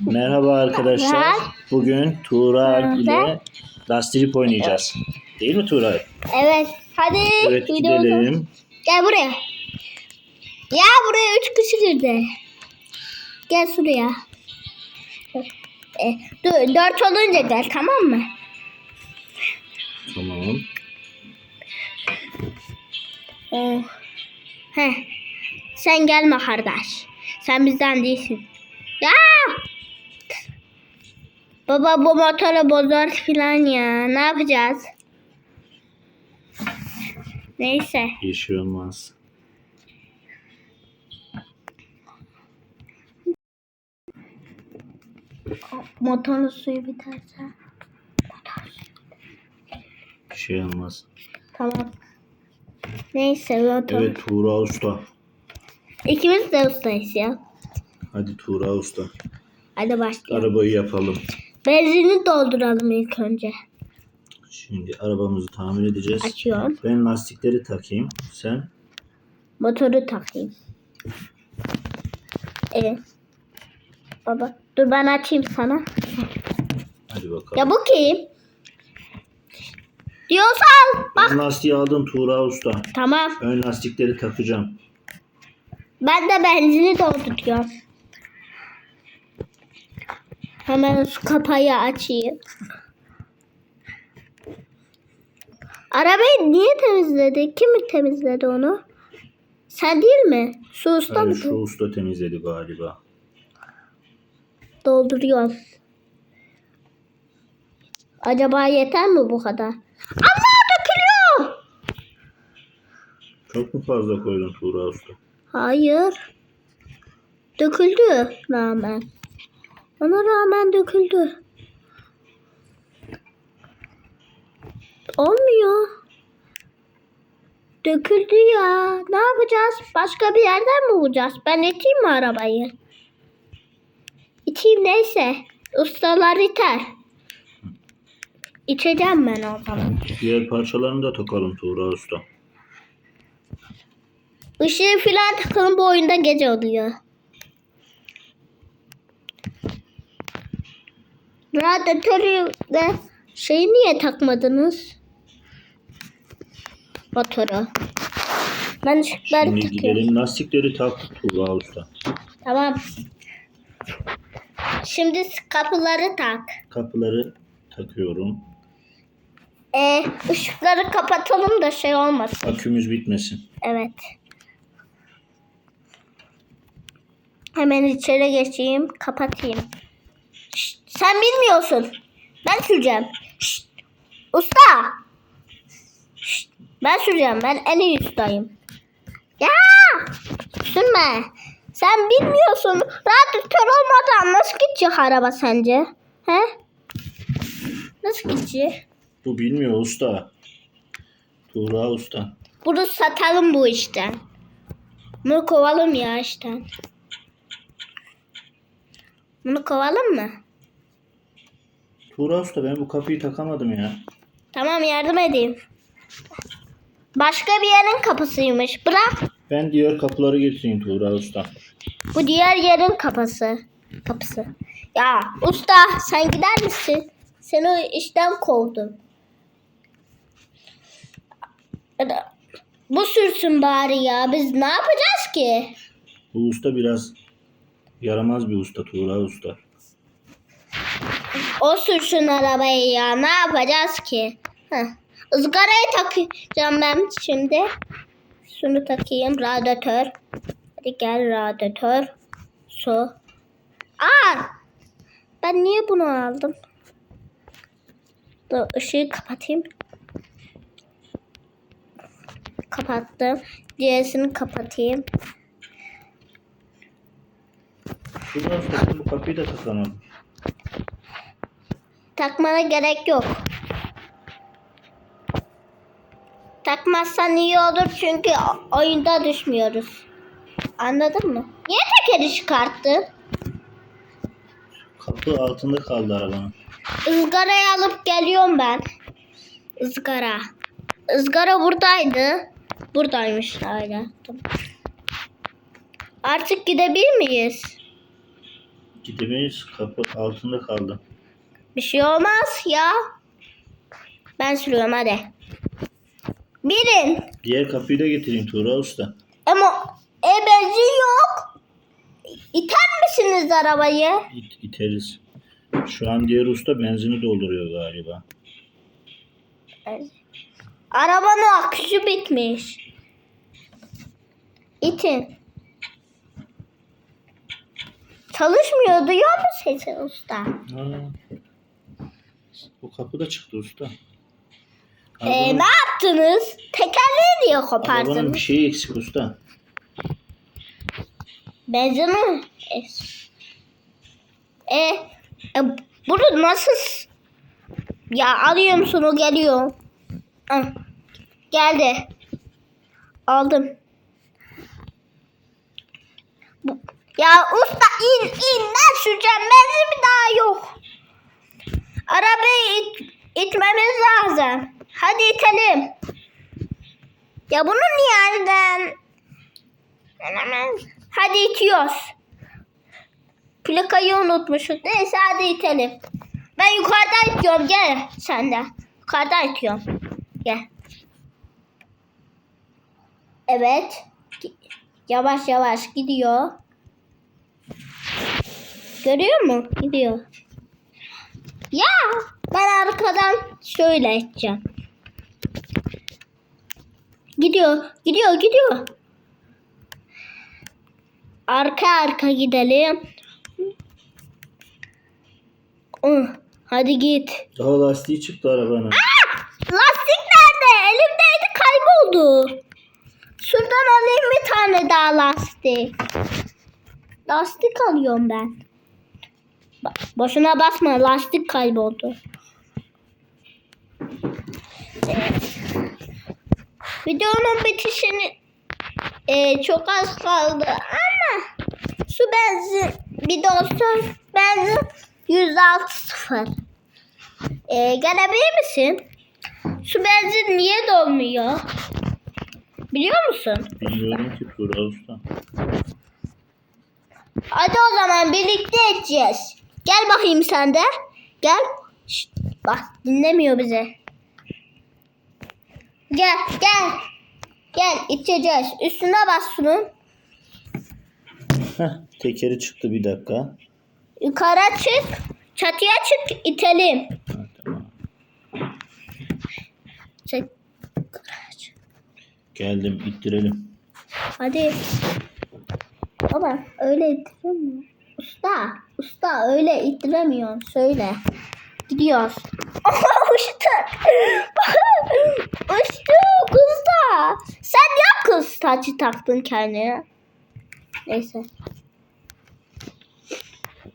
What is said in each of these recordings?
Merhaba arkadaşlar. Bugün Tuğra ile Lastik oynayacağız. Değil mi Tuğra? Evet. Hadi Evet videomuza- gidelim. Gel buraya. Ya buraya üç kişi girdi. Gel şuraya. E, dur, dört olunca gel tamam mı? Tamam. Oh. Heh. Sen gelme kardeş. Sen bizden değilsin. Ya! Baba bu motoru bozar filan ya. Ne yapacağız? Neyse. Bir şey olmaz. Motorun suyu biterse. Bir şey olmaz. Tamam. Neyse motor. Evet Tuğra Usta. İkimiz de ustayız ya. Hadi Tuğra Usta. Hadi başlayalım. Arabayı yapalım. Benzini dolduralım ilk önce. Şimdi arabamızı tamir edeceğiz. Açıyorum. Ben lastikleri takayım. Sen Motoru takayım. Evet. Baba dur ben açayım sana. hadi bakalım. Ya bu kim? Diyorsan bak. Ben lastiği aldım Tuğra Usta. Tamam. Ön lastikleri takacağım. Ben de benzini dolduruyorum. Hemen su kapağı açayım. Arabayı niye temizledi? Kim temizledi onu? Sen değil mi? Su usta Yani mı? şu usta temizledi galiba. Dolduruyorum. Acaba yeter mi bu kadar? Allah dökülüyor. Çok mu fazla koydun Tuğra Usta? Hayır. Döküldü rağmen. Ona rağmen döküldü. Olmuyor. Döküldü ya. Ne yapacağız? Başka bir yerden mi bulacağız? Ben iteyim mi arabayı? İteyim neyse. Ustalar iter. İçeceğim ben o zaman. Diğer parçalarını da takalım Tuğra Usta. Işığı filan takalım bu oyunda gece oluyor. Radyatörü ve şeyi niye takmadınız? Motoru. Ben ışıkları Şimdi takıyorum. gidelim lastikleri tak Tuğra Usta. Tamam. Şimdi kapıları tak. Kapıları takıyorum. E, ışıkları kapatalım da şey olmasın. Akümüz bitmesin. Evet. Hemen içeri geçeyim, kapatayım. Şşt, sen bilmiyorsun. Ben süreceğim. Şşt, usta. Şşt, ben süreceğim. Ben en iyi ustayım. Ya! Sürme. Sen bilmiyorsun. Radyatör olmadan nasıl gidecek araba sence? He? Nasıl gidecek? Bu bilmiyor usta. Tuğra Usta. Bunu satalım bu işten. Bunu kovalım ya işten. Bunu kovalım mı? Tuğra Usta ben bu kapıyı takamadım ya. Tamam yardım edeyim. Başka bir yerin kapısıymış. Bırak. Ben diğer kapıları getireyim Tuğra Usta. Bu diğer yerin kapısı. Kapısı. Ya usta sen gider misin? Seni işten kovdum. Bu sürsün bari ya. Biz ne yapacağız ki? Bu usta biraz yaramaz bir usta Tuğra Usta. O sürsün arabayı ya. Ne yapacağız ki? Heh. Izgarayı takacağım ben şimdi. Şunu takayım. Radyatör. Hadi gel radyatör. Su. Aa! Ben niye bunu aldım? Dur ışığı kapatayım. Kapattım. Diğerisini kapatayım. Usta ben bu kapıyı da takamadım. Takmana gerek yok. Takmazsan iyi olur çünkü oyunda düşmüyoruz. Anladın mı? Niye tekeri çıkarttın? Kapı altında kaldı arabanın. Izgarayı alıp geliyorum ben. Izgara. Izgara buradaydı. Buradaymış hala. Artık gidebilir miyiz? Gidemeyiz. Kapı altında kaldı. Bir şey olmaz ya. Ben sürüyorum hadi. Bilin. Diğer kapıyı da getireyim Tuğra Usta. Ama e benzin yok. İter misiniz arabayı? İt, iteriz. Şu an diğer usta benzini dolduruyor galiba. Arabanın aküsü bitmiş. İtin. Çalışmıyor duyuyor musun sesi usta? Aa, bu kapı da çıktı usta. Ee, Arabanın, ne yaptınız? Tekerleği niye arabanın kopardınız? bir şeyi eksik usta. Benzin mi? E, e, e burada nasıl? s- Ya alıyorum şunu geliyor. Ah, geldi. Aldım. Bu, ya usta in in ben süreceğim benzin mi. Arabayı it, itmemiz lazım. Hadi itelim. Ya bunu niye? Hemen. Hadi itiyoruz. Plakayı unutmuşuz. Neyse hadi itelim. Ben yukarıdan itiyorum. Gel sen de. Yukarıdan itiyorum. Gel. Evet. Yavaş yavaş gidiyor. Görüyor musun? Gidiyor. Ya ben arkadan şöyle edeceğim. Gidiyor, gidiyor, gidiyor. Arka arka gidelim. Uh, hadi git. Daha lastiği çıktı arabanın. Lastik nerede? Elimdeydi kayboldu. Şuradan alayım bir tane daha lastik. Lastik alıyorum ben. Boşuna basma lastik kayboldu. Evet. Videonun bitişini e, çok az kaldı ama şu benzin bir olsun benzin 106 sıfır. E, gelebilir misin? Şu benzin niye dolmuyor? Biliyor musun? Bilmiyorum ki Tuğra Usta. Hadi o zaman birlikte edeceğiz. Gel bakayım sen de. Gel. Şşt, bak dinlemiyor bizi. Gel gel. Gel içeceğiz. Üstüne bas şunun. Heh, tekeri çıktı bir dakika. Yukarı çık. Çatıya çık itelim. Ha, tamam. Geldim ittirelim. Hadi. Baba öyle ittiremiyor. Usta. Usta öyle ittiremiyor. Söyle. Gidiyoruz. Oha uçtu. uçtu usta. Sen ya kız tacı taktın kendine. Neyse.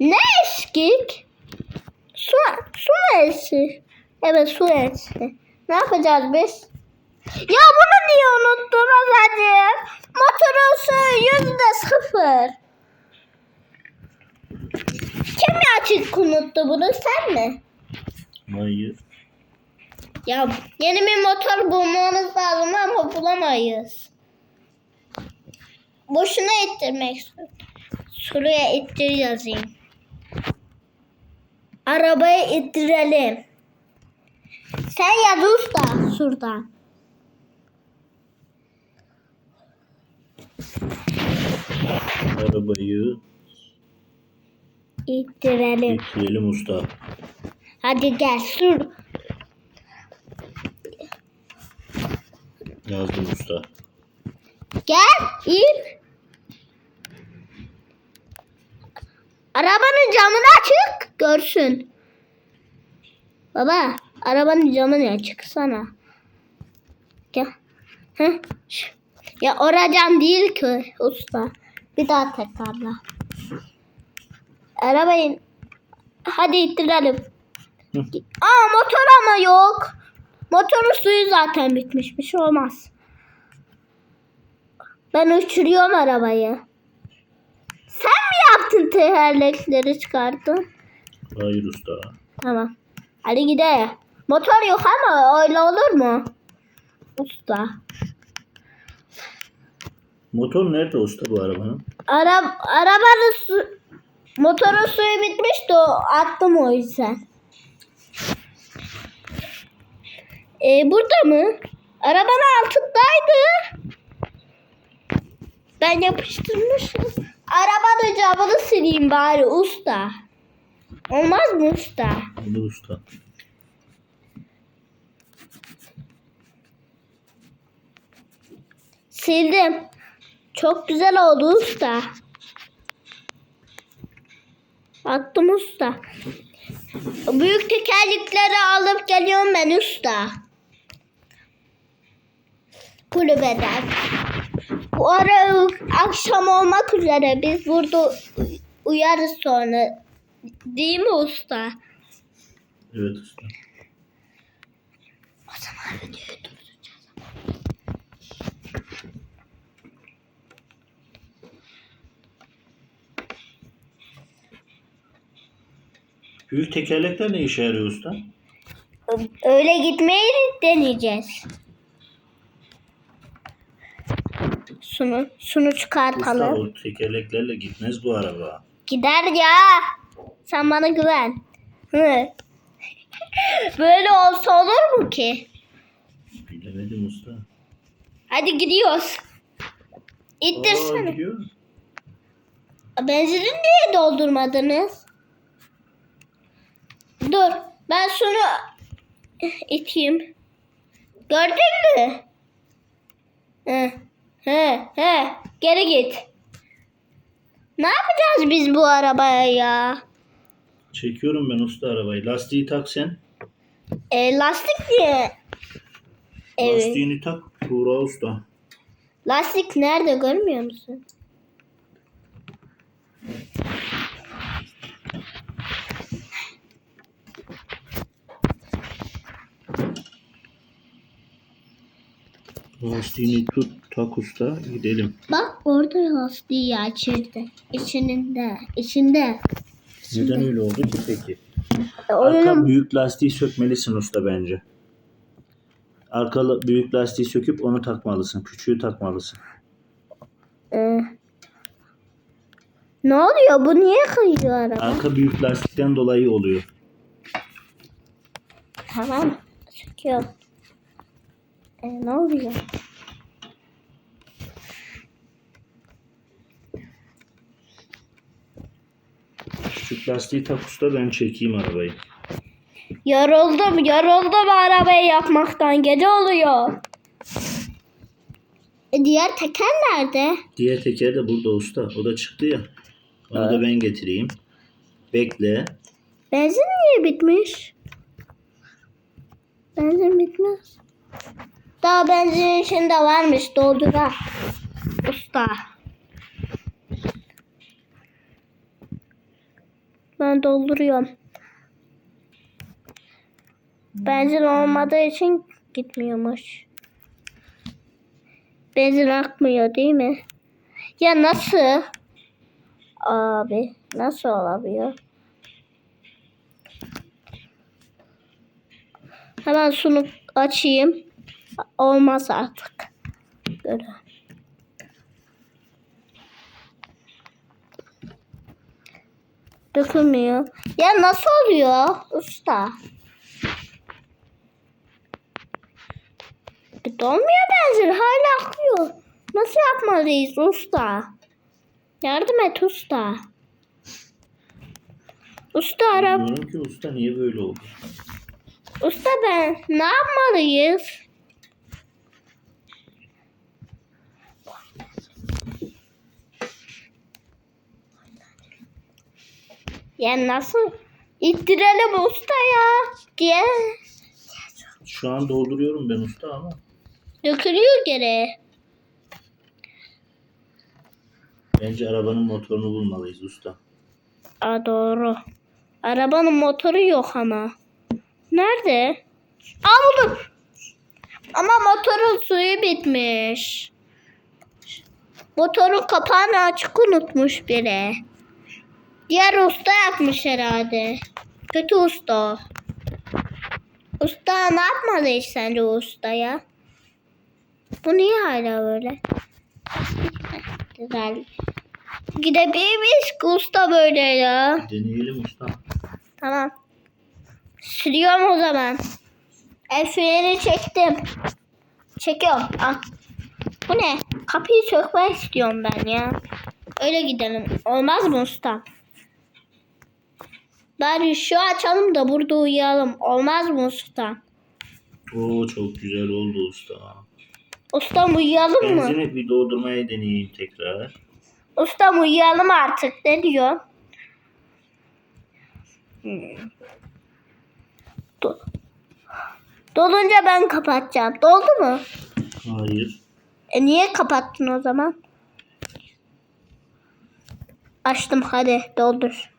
Ne eskik? Su, su mu eski? Evet su eski. Ne yapacağız biz? Ya bunu niye unuttunuz hadi? Motorun suyu yüzde sıfır. Kim açık unuttu bunu sen mi? Hayır. Ya yeni bir motor bulmamız lazım ama bulamayız. Boşuna ittirmek Şuraya ittir yazayım. Arabayı ittirelim. Sen yaz usta şuradan. Arabayı İttirelim. ittirelim usta. Hadi gel sür. Yazdım usta. Gel in. Arabanın camını açık görsün. Baba arabanın camını açık sana. Gel. Heh. Ya ora cam değil ki usta. Bir daha tekrarla. Arabayı hadi ittirelim. Hı. Aa motor ama yok. Motorun suyu zaten bitmiş. Bir şey olmaz. Ben uçuruyorum arabayı. Sen mi yaptın tekerlekleri çıkardın? Hayır usta. Tamam. Hadi gidelim. Motor yok ama öyle olur mu? Usta. Motor nerede usta bu arabanın? Ara, arabanın su... Motorun suyu bitmişti o attım o yüzden. Ee, burada mı? Arabanın altındaydı. Ben yapıştırmışım. Arabanın camını sileyim bari usta. Olmaz mı usta? Bunu usta. Sildim. Çok güzel oldu usta. Attım usta. Büyük tekerlekleri alıp geliyorum ben usta. Kulübeden. Bu ara akşam olmak üzere biz burada uyarız sonra. Değil mi usta? Evet usta. O zaman videoyu durduracağız. Büyük tekerlekler ne işe yarıyor usta? Öyle gitmeyi deneyeceğiz. Şunu, şunu Usta çıkartalım. o tekerleklerle gitmez bu araba. Gider ya. Sen bana güven. Hı. Böyle olsa olur mu ki? Bilemedim usta. Hadi gidiyoruz. Aa, İttirsene. gidiyor. Benzini niye doldurmadınız? Dur. Ben şunu iteyim. Gördün mü? He. He. He. Geri git. Ne yapacağız biz bu arabaya ya? Çekiyorum ben usta arabayı. Lastiği tak sen. E, lastik niye? Evet. Lastiğini tak. Tuğra usta. Lastik nerede görmüyor musun? Lastiğini tut tak usta. Gidelim. Bak orada lastiği açıldı. İçinde. içinde. Neden öyle oldu ki peki? E, Arka oyunun büyük lastiği sökmelisin usta bence. Arka büyük lastiği söküp onu takmalısın. Küçüğü takmalısın. E, ne oluyor? Bu niye kayıyor araba? Arka büyük lastikten dolayı oluyor. Tamam. Çekiyorum. E, ne oluyor? Küçük lastiği tak usta ben çekeyim arabayı. Yoruldum. Yoruldum arabayı yapmaktan. Gece oluyor. E, diğer teker nerede? Diğer teker de burada usta. O da çıktı ya. Onu da ben getireyim. Bekle. Benzin niye bitmiş? Benzin bitmez. Daha benzin içinde varmış doldurar. Usta. Ben dolduruyorum. Benzin olmadığı için gitmiyormuş. Benzin akmıyor değil mi? Ya nasıl? Abi nasıl olabiliyor? Hemen şunu açayım. Olmaz artık. Böyle. Dökülmüyor. Ya nasıl oluyor usta? Dolmuyor benzin. Hala akıyor. Nasıl yapmalıyız usta? Yardım et usta. Usta araba. Bilmiyorum ki usta niye böyle oldu. Usta ben ne yapmalıyız? Ya nasıl ittirelim usta ya? Diye Şu an dolduruyorum ben usta ama. dökülüyor geri. Bence arabanın motorunu bulmalıyız usta. Aa doğru. Arabanın motoru yok ama. Nerede? Aa buldum. Ama motorun suyu bitmiş. Motorun kapağını açık unutmuş biri. Diğer usta yapmış herhalde. Kötü usta. Usta ne yapmalıyız sence o ustaya? Bu niye hala böyle? Güzel. Gidebilir miyiz ki usta böyle ya? Deneyelim usta. Tamam. Sürüyorum o zaman. El freni çektim. Çekiyorum. Al. Bu ne? Kapıyı sökmek istiyorum ben ya. Öyle gidelim. Olmaz mı usta? Bari şu açalım da burada uyuyalım. Olmaz mı usta? Oo çok güzel oldu usta. Ustam uyuyalım mı? Benzini bir doldurmaya deneyeyim tekrar. Ustam uyuyalım artık. Ne diyor? Hmm. Do- Dolunca ben kapatacağım. Doldu mu? Hayır. E niye kapattın o zaman? Açtım hadi doldur.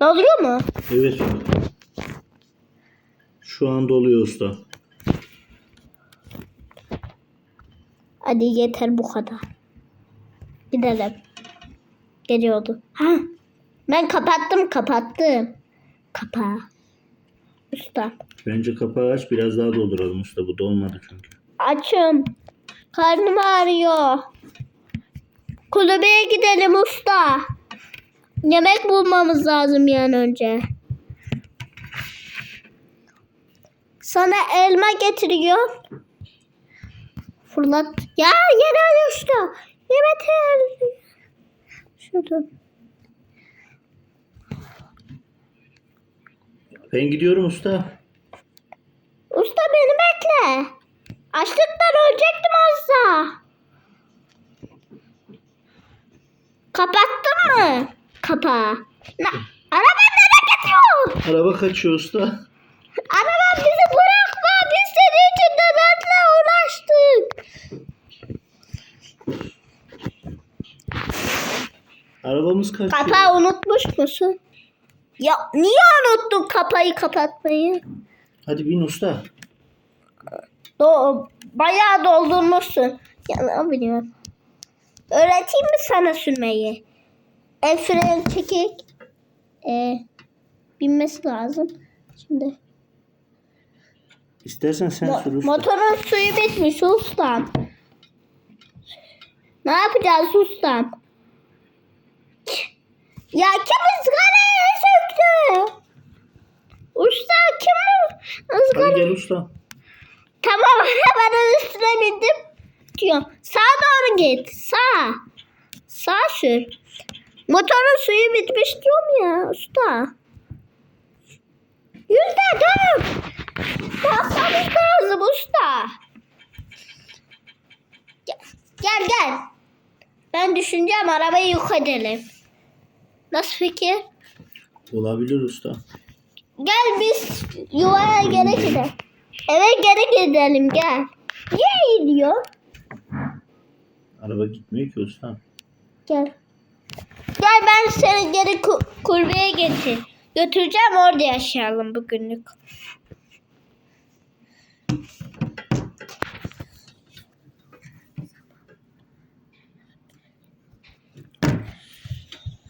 Doluyor mu? Evet. Şu an doluyor usta. Hadi yeter bu kadar. Gidelim. Gece oldu. Ha. Ben kapattım kapattım. Kapağı. Usta. Bence kapağı aç biraz daha dolduralım usta. Bu dolmadı çünkü. Açım. Karnım ağrıyor. Kulübeye gidelim usta. Yemek bulmamız lazım yani önce. Sana elma getiriyor. Fırlat. Ya yere düştü. Yemek Şurada. Ben gidiyorum usta. Usta beni bekle. Açlıktan ölecektim az. Kapattın mı kapağı? Na, araba nereye gidiyor? Araba kaçıyor usta. Araba bizi bırakma. Biz senin için nelerle uğraştık. Arabamız kaçıyor. Kapağı unutmuş musun? Ya niye unuttun kapayı kapatmayı? Hadi bin usta. Do bayağı doldurmuşsun. Ya ne biliyorum. Öğreteyim mi sana sürmeyi? El freni çekik. Ee, binmesi lazım. Şimdi. İstersen sen Mo- sür usta. motorun suyu bitmiş ustam. Ne yapacağız ustam? Ya kim ızgarayı söktü? Usta kim? Hadi gel usta. Tamam arabanın üstüne bindim. Diyorum. Sağa doğru git. Sağ. Sağ sür. Motorun suyu bitmiş diyorum ya usta. Yüzde dört. Bakmamız lazım usta. Gel gel. gel. Ben düşüneceğim arabayı yok edelim. Nasıl fikir? Olabilir usta. Gel biz yuvaya geri gidelim. Eve geri gidelim gel. Niye gidiyor? Araba gitmiyor ki usta. Gel. Gel ben seni geri ku- kulübeye getir. Götüreceğim orada yaşayalım bugünlük.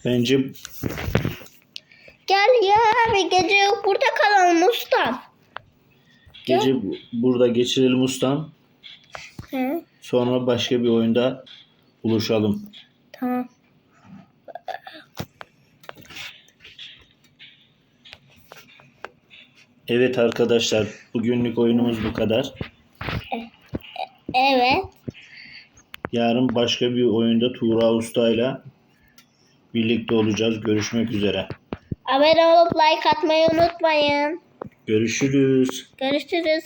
Bence Gel ya ve gece burada kalalım ustam. gece bu- burada geçirelim ustam. He, Sonra başka bir oyunda buluşalım. tamam. Evet arkadaşlar bugünlük oyunumuz bu kadar. Evet. Yarın başka bir oyunda Tuğra Usta ile birlikte olacağız. Görüşmek üzere. Abone olup like atmayı unutmayın. Görüşürüz. Görüşürüz.